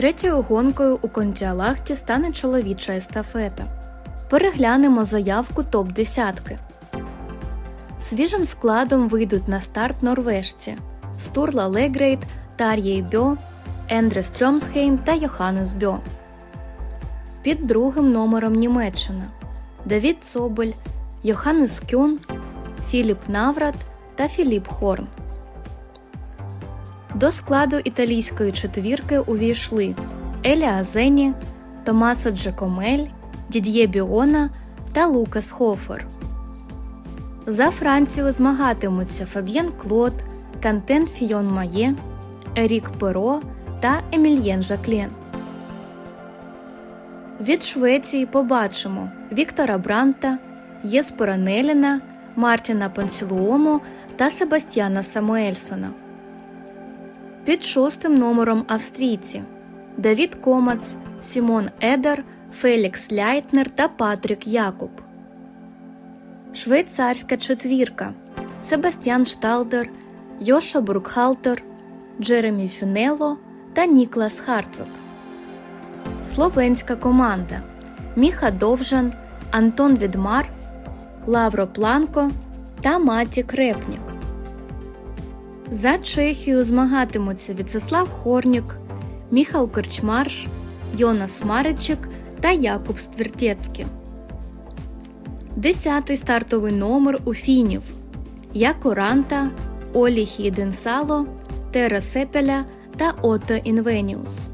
Третьою гонкою у Контіалахті стане чоловіча естафета. Переглянемо заявку топ десятки. Свіжим складом вийдуть на старт норвежці Стурла Легрейт, Тар'єй Бьо, Ендре Стрьомсхейм та Йоханнес Бьо. Під другим номером Німеччина Давід Цобель, Йоханнес Кюн, Філіп Наврат та Філіп Хорн. До складу італійської четвірки увійшли Еліа Зені, Томаса Джекомель, Дід'є Біона та Лукас Хофер. За Францію змагатимуться Фаб'єн Клод, Кантен Фіон Має, Ерік Перо та Емільєн Жаклен. Від Швеції побачимо Віктора Бранта, Єспера Неліна, Мартіна Панцілуому та Себастьяна Самуельсона. Під шостим номером австрійці Давід Комац, Сімон Едер, Фелікс Ляйтнер та Патрік Якуб. Швейцарська четвірка Себастьян Шталдер, Йоша Брукхалтер, Джеремі Фюнело та Ніклас Хартвик. Словенська команда Міха Довжан, Антон Відмар, Лавро Планко та Маті Крепнік. За Чехію змагатимуться В'ячеслав Хорнік, Міхал Корчмарш, Йонас Маричик та Якуб Ствертєцький. Десятий стартовий номер у фінів Яко Ранта, Олі Хіденсало, Тера Сепеля та Ото Інвеніус.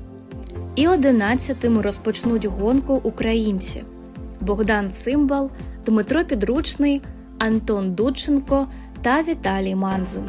І одинадцятим розпочнуть гонку українці Богдан Цимбал, Дмитро Підручний, Антон Дудченко та Віталій Манзин.